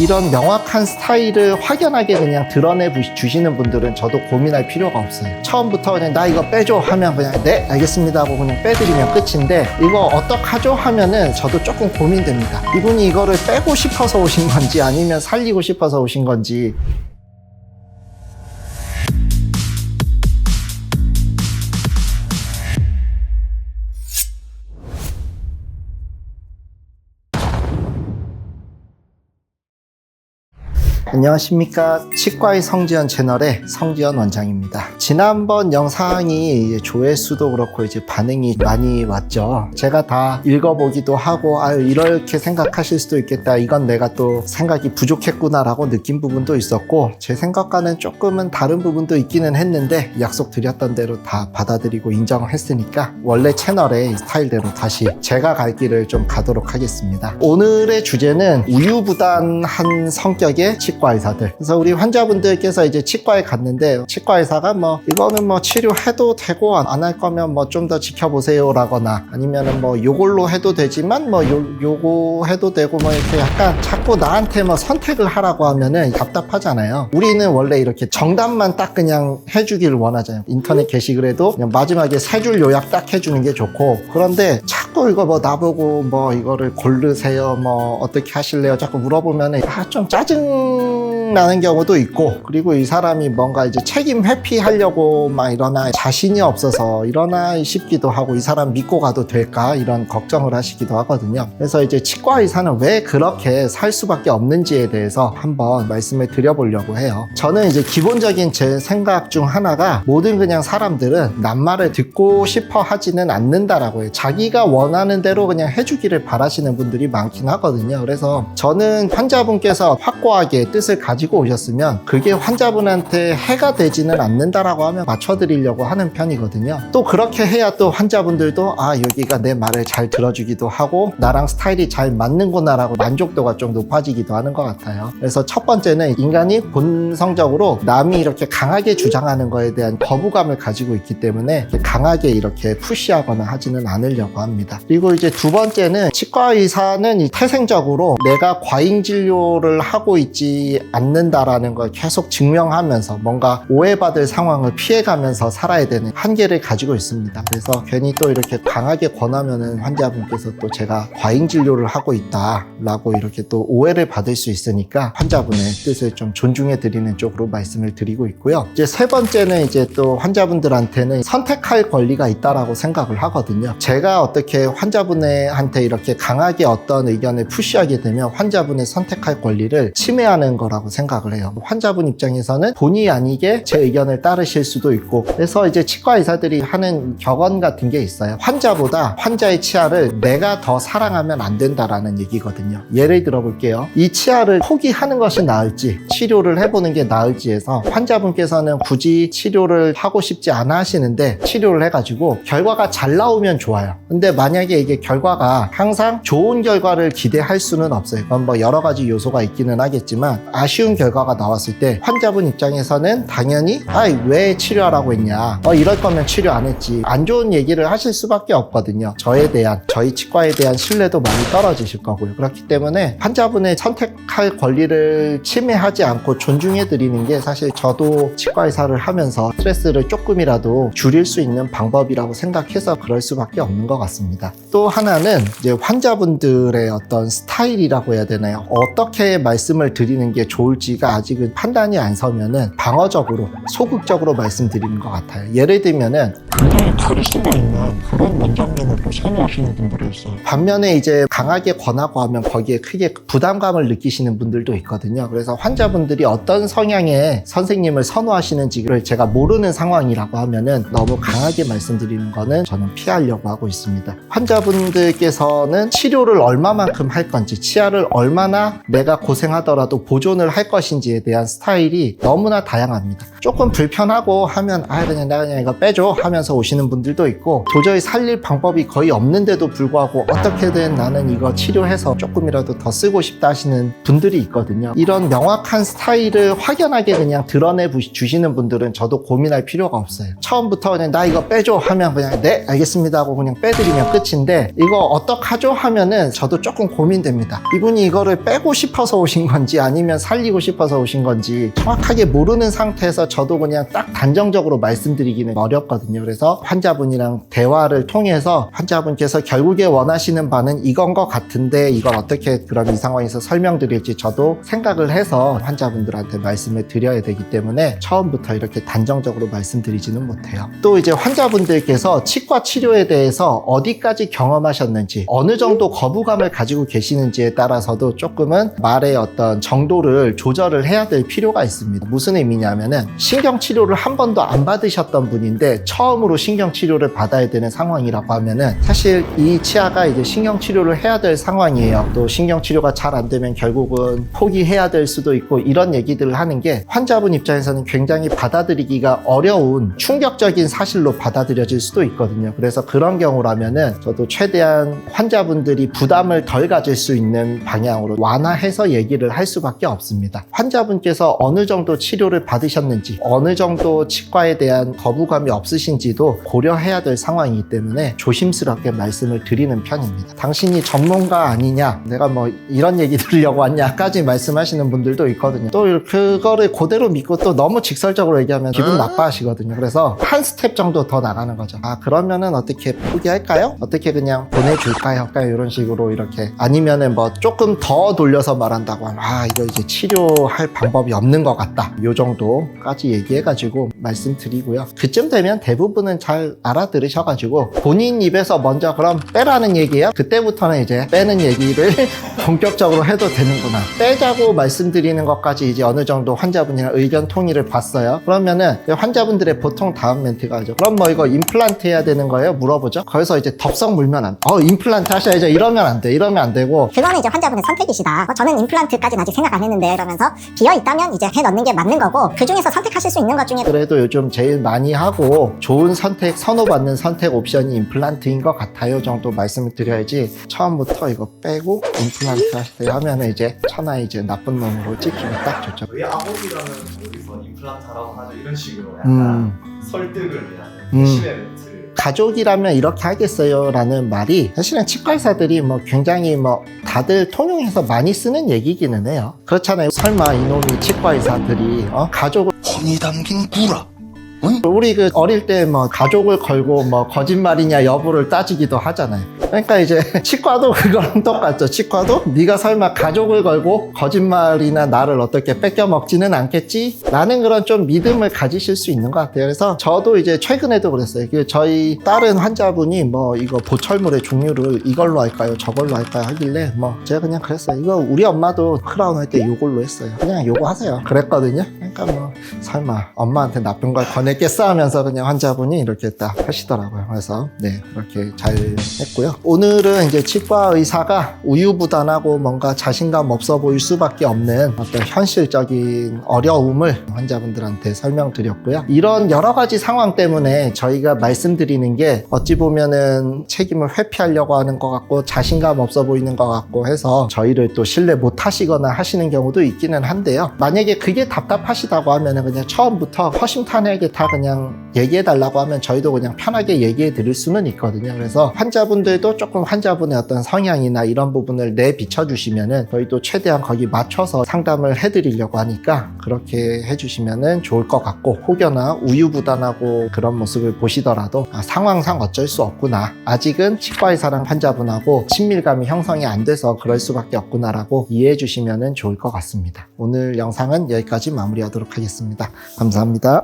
이런 명확한 스타일을 확연하게 그냥 드러내 부- 주시는 분들은 저도 고민할 필요가 없어요. 처음부터 그냥 나 이거 빼줘 하면 그냥 네 알겠습니다 하고 그냥 빼드리면 끝인데 이거 어떡하죠 하면은 저도 조금 고민됩니다. 이분이 이거를 빼고 싶어서 오신 건지 아니면 살리고 싶어서 오신 건지 안녕하십니까? 치과의 성지현 채널의 성지현 원장입니다. 지난번 영상이 조회수도 그렇고 이제 반응이 많이 왔죠. 제가 다 읽어보기도 하고 아 이렇게 생각하실 수도 있겠다. 이건 내가 또 생각이 부족했구나 라고 느낀 부분도 있었고 제 생각과는 조금은 다른 부분도 있기는 했는데 약속드렸던 대로 다 받아들이고 인정을 했으니까 원래 채널의 스타일대로 다시 제가 갈 길을 좀 가도록 하겠습니다. 오늘의 주제는 우유부단한 성격의 치과 의사들. 그래서 우리 환자분들께서 이제 치과에 갔는데 치과 의사가 뭐 이거는 뭐 치료해도 되고 안 할 거면 뭐 좀 더 지켜보세요라거나 아니면은 뭐 요걸로 해도 되지만 뭐 요, 요거 해도 되고 뭐 이렇게 약간 자꾸 나한테 뭐 선택을 하라고 하면은 답답하잖아요. 우리는 원래 이렇게 정답만 딱 그냥 해주길 원하잖아요. 인터넷 게시글 해도 그냥 마지막에 세 줄 요약 딱 해주는 게 좋고 그런데 자꾸 이거 뭐 나보고 뭐 이거를 고르세요 뭐 어떻게 하실래요 자꾸 물어보면은 아 좀 짜증 나는 경우도 있고 그리고 이 사람이 뭔가 이제 책임 회피하려고 막 이러나 자신이 없어서 이러나 싶기도 하고 이 사람 믿고 가도 될까 이런 걱정을 하시기도 하거든요. 그래서 이제 치과 의사는 왜 그렇게 살 수밖에 없는지에 대해서 한번 말씀을 드려보려고 해요. 저는 이제 기본적인 제 생각 중 하나가 모든 그냥 사람들은 남말을 듣고 싶어 하지는 않는다라고 해요. 자기가 원하는 대로 그냥 해주기를 바라시는 분들이 많긴 하거든요. 그래서 저는 환자분께서 확고하게 뜻을 가지고 오셨으면 그게 환자분한테 해가 되지는 않는다라고 하면 맞춰드리려고 하는 편이거든요. 또 그렇게 해야 또 환자분들도 아 여기가 내 말을 잘 들어주기도 하고 나랑 스타일이 잘 맞는구나라고 만족도가 좀 높아지기도 하는 것 같아요. 그래서 첫 번째는 인간이 본성적으로 남이 이렇게 강하게 주장하는 거에 대한 거부감을 가지고 있기 때문에 강하게 이렇게 푸시하거나 하지는 않으려고 합니다. 그리고 이제 두 번째는 치과 의사는 이 태생적으로 내가 과잉 진료를 하고 있지 않는다라는 걸 계속 증명하면서 뭔가 오해받을 상황을 피해가면서 살아야 되는 한계를 가지고 있습니다. 그래서 괜히 또 이렇게 강하게 권하면은 환자분께서 또 제가 과잉 진료를 하고 있다라고 이렇게 또 오해를 받을 수 있으니까 환자분의 뜻을 좀 존중해 드리는 쪽으로 말씀을 드리고 있고요. 이제 세 번째는 이제 또 환자분들한테는 선택할 권리가 있다라고 생각을 하거든요. 제가 어떻게 환자분한테 이렇게 강하게 어떤 의견을 푸시하게 되면 환자분의 선택할 권리를 침해하는 거라고 생각을 해요. 환자분 입장에서는 본의 아니게 제 의견을 따르실 수도 있고 그래서 이제 치과 의사들이 하는 격언 같은 게 있어요. 환자보다 환자의 치아를 내가 더 사랑하면 안 된다라는 얘기거든요. 예를 들어 볼게요. 이 치아를 포기하는 것이 나을지 치료를 해보는 게 나을지 해서 환자분께서는 굳이 치료를 하고 싶지 않아 하시는데 치료를 해가지고 결과가 잘 나오면 좋아요. 근데 만약에 이게 결과가 항상 좋은 결과를 기대할 수는 없어요. 그건 뭐 여러 가지 요소가 있기는 하겠지만 아쉬운 결과가 나왔을 때 환자분 입장에서는 당연히 아이 왜 치료하라고 했냐. 어 이럴 거면 치료 안 했지. 안 좋은 얘기를 하실 수밖에 없거든요. 저에 대한 저희 치과에 대한 신뢰도 많이 떨어지실 거고요. 그렇기 때문에 환자분의 선택할 권리를 침해하지 않고 존중해 드리는 게 사실 저도 치과 의사를 하면서 스트레스를 조금이라도 줄일 수 있는 방법이라고 생각해서 그럴 수밖에 없는 것 같습니다. 또 하나는 이제 환자분들의 어떤 스타일이라고 해야 되나요? 어떻게 말씀을 드리는 게 좋을지가 아직은 판단이 안 서면은 방어적으로 소극적으로 말씀드리는 것 같아요. 예를 들면은 굉장히 카리스마 있는 그런 원장님을 또 선호하시는 분들이 있어요. 반면에 이제 강하게 권하고 하면 거기에 크게 부담감을 느끼시는 분들도 있거든요. 그래서 환자분들이 어떤 성향의 선생님을 선호하시는지를 제가 모르는 상황이라고 하면은 너무 강하게 말씀드리는 거는 저는 피하려고 하고 있습니다. 환자분들께서는 치료를 얼마만큼 할 건지, 치아를 얼마나 내가 고생하더라도 보존 을 할 것인지에 대한 스타일이 너무나 다양합니다. 조금 불편하고 하면 아 그냥 나 그냥 이거 빼줘 하면서 오시는 분들도 있고 도저히 살릴 방법이 거의 없는데도 불구하고 어떻게든 나는 이거 치료해서 조금이라도 더 쓰고 싶다 하시는 분들이 있거든요. 이런 명확한 스타일을 확연하게 그냥 드러내 부- 주시는 분들은 저도 고민할 필요가 없어요. 처음부터 그냥 나 이거 빼줘 하면 그냥 네 알겠습니다 하고 그냥 빼드리면 끝인데 이거 어떡하죠 하면은 저도 조금 고민됩니다. 이분이 이거를 빼고 싶어서 오신 건지 아니면 살리고 싶어서 오신 건지 정확하게 모르는 상태에서 저도 그냥 딱 단정적으로 말씀드리기는 어렵거든요. 그래서 환자분이랑 대화를 통해서 환자분께서 결국에 원하시는 바는 이건 것 같은데 이걸 어떻게 그런 이 상황에서 설명드릴지 저도 생각을 해서 환자분들한테 말씀을 드려야 되기 때문에 처음부터 이렇게 단정적으로 말씀드리지는 못해요. 또 이제 환자분들께서 치과 치료에 대해서 어디까지 경험하셨는지 어느 정도 거부감을 가지고 계시는지에 따라서도 조금은 말의 어떤 정도를 조절을 해야 될 필요가 있습니다. 무슨 의미냐면은 신경 치료를 한 번도 안 받으셨던 분인데 처음으로 신경 치료를 받아야 되는 상황이라고 하면은 사실 이 치아가 이제 신경 치료를 해야 될 상황이에요. 또 신경 치료가 잘 안 되면 결국은 포기해야 될 수도 있고 이런 얘기들을 하는 게 환자분 입장에서는 굉장히 받아들이기가 어려운 충격적인 사실로 받아들여질 수도 있거든요. 그래서 그런 경우라면은 저도 최대한 환자분들이 부담을 덜 가질 수 있는 방향으로 완화해서 얘기를 할 수밖에 없 습니다. 환자분께서 어느 정도 치료를 받으셨는지, 어느 정도 치과에 대한 거부감이 없으신지도 고려해야 될 상황이기 때문에 조심스럽게 말씀을 드리는 편입니다. 당신이 전문가 아니냐, 내가 뭐 이런 얘기 들으려고 왔냐까지 말씀하시는 분들도 있거든요. 또 그거를 그대로 믿고 또 너무 직설적으로 얘기하면 기분 나빠하시거든요. 그래서 한 스텝 정도 더 나가는 거죠. 아, 그러면은 어떻게 포기할까요? 어떻게 그냥 보내줄까요? 이런 식으로 이렇게 아니면은 뭐 조금 더 돌려서 말한다고 하면 아, 이거 이제 치료할 방법이 없는 것 같다. 요 정도까지 얘기해가지고 말씀드리고요. 그쯤 되면 대부분은 잘 알아들으셔가지고 본인 입에서 먼저 그럼 빼라는 얘기예요. 그때부터는 이제 빼는 얘기를 본격적으로 해도 되는구나. 빼자고 말씀드리는 것까지 이제 어느 정도 환자분이랑 의견 통일을 봤어요. 그러면은 환자분들의 보통 다음 멘트가 이제 그럼 뭐 이거 임플란트 해야 되는 거예요? 물어보죠. 거기서 이제 덥석 물면 안 돼. 어, 임플란트 하셔야죠. 이러면 안 돼. 이러면 안 되고 그거는 이제 환자분의 선택이시다. 어, 저는 임플란트까지는 아직 생각 안 했는데 이러면서 비어 있다면 이제 해 넣는 게 맞는 거고 그 중에서 선택하실 수 있는 것 중에 그래도 요즘 제일 많이 하고 좋은 선택, 선호받는 선택 옵션이 임플란트인 것 같아요 정도 말씀을 드려야지 처음부터 이거 빼고 임플란트 하실 때 하면은 이제 천하의 이제 나쁜 놈으로 찍히면 딱 좋죠. 왜 아버지라는 여기서 임플란트 하라고 하죠 이런 식으로 약간 음. 설득을 해야 돼 음. 핵심의 멘트 가족이라면 이렇게 하겠어요 라는 말이 사실은 치과 의사들이 뭐 굉장히 뭐 다들 통용해서 많이 쓰는 얘기기는 해요. 그렇잖아요. 설마 이놈이 치과 의사들이 어? 가족을 혼이 담긴 구라. 우리 그 어릴 때 뭐 가족을 걸고 뭐 거짓말이냐 여부를 따지기도 하잖아요. 그러니까 이제 치과도 그거랑 똑같죠. 치과도 네가 설마 가족을 걸고 거짓말이나 나를 어떻게 뺏겨 먹지는 않겠지? 라는 그런 좀 믿음을 가지실 수 있는 것 같아요. 그래서 저도 이제 최근에도 그랬어요. 그 저희 다른 환자분이 뭐 이거 보철물의 종류를 이걸로 할까요? 저걸로 할까요? 하길래 뭐 제가 그냥 그랬어요. 이거 우리 엄마도 크라운 할 때 이걸로 했어요. 그냥 요거 하세요. 그랬거든요. 그러니까 뭐 설마 엄마한테 나쁜 걸 권했겠어 하면서 그냥 환자분이 이렇게 딱 하시더라고요. 그래서 네 그렇게 잘 했고요. 오늘은 이제 치과 의사가 우유부단하고 뭔가 자신감 없어 보일 수밖에 없는 어떤 현실적인 어려움을 환자분들한테 설명드렸고요. 이런 여러 가지 상황 때문에 저희가 말씀드리는 게 어찌 보면은 책임을 회피하려고 하는 것 같고 자신감 없어 보이는 것 같고 해서 저희를 또 신뢰 못 하시거나 하시는 경우도 있기는 한데요. 만약에 그게 답답하시다고 하면은 그냥 처음부터 허심탄회하게 다 그냥 얘기해 달라고 하면 저희도 그냥 편하게 얘기해 드릴 수는 있거든요. 그래서 환자분들 도 조금 환자분의 어떤 성향이나 이런 부분을 내 비춰 주시면은 저희도 최대한 거기 맞춰서 상담을 해 드리려고 하니까 그렇게 해 주시면은 좋을 것 같고 혹여나 우유부단하고 그런 모습을 보시더라도 아, 상황상 어쩔 수 없구나. 아직은 치과 의사랑 환자분하고 친밀감이 형성이 안 돼서 그럴 수밖에 없구나라고 이해해 주시면은 좋을 것 같습니다. 오늘 영상은 여기까지 마무리하도록 하겠습니다. 감사합니다.